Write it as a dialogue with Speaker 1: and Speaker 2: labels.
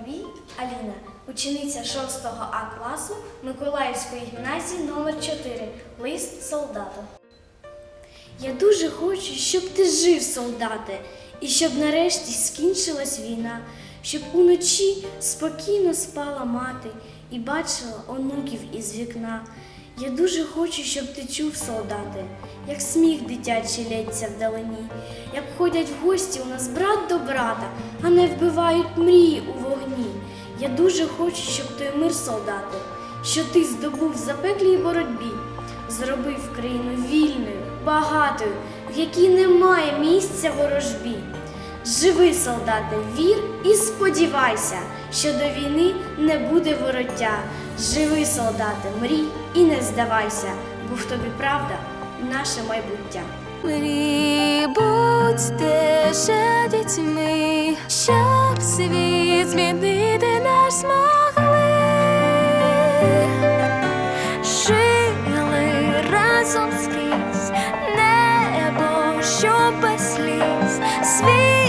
Speaker 1: Бабій Аліна, учениця 6 А класу Миколаївської гімназії номер 4 Лист солдата. Я дуже хочу, щоб ти жив, солдате, і щоб нарешті скінчилась війна, щоб уночі спокійно спала мати і бачила онуків із вікна. Я дуже хочу, щоб ти чув, солдате, як сміх дитячий лється вдалині, як ходять в гості у нас брат до брата, а не вбивають мрії у вогні. Я дуже хочу, щоб той мир, солдате, що ти здобув в запеклій боротьбі, зробив країну вільною, багатою, в якій немає місця ворожбі. Живи, солдате, вір і сподівайся, що до війни не буде вороття. Живи, солдате, мрій і не здавайся, бо в тобі правда наше майбуття.
Speaker 2: Мрій, будьте ще дітьми, щоб світ змінив. сонцем скрізь небо, що без сліз. Світ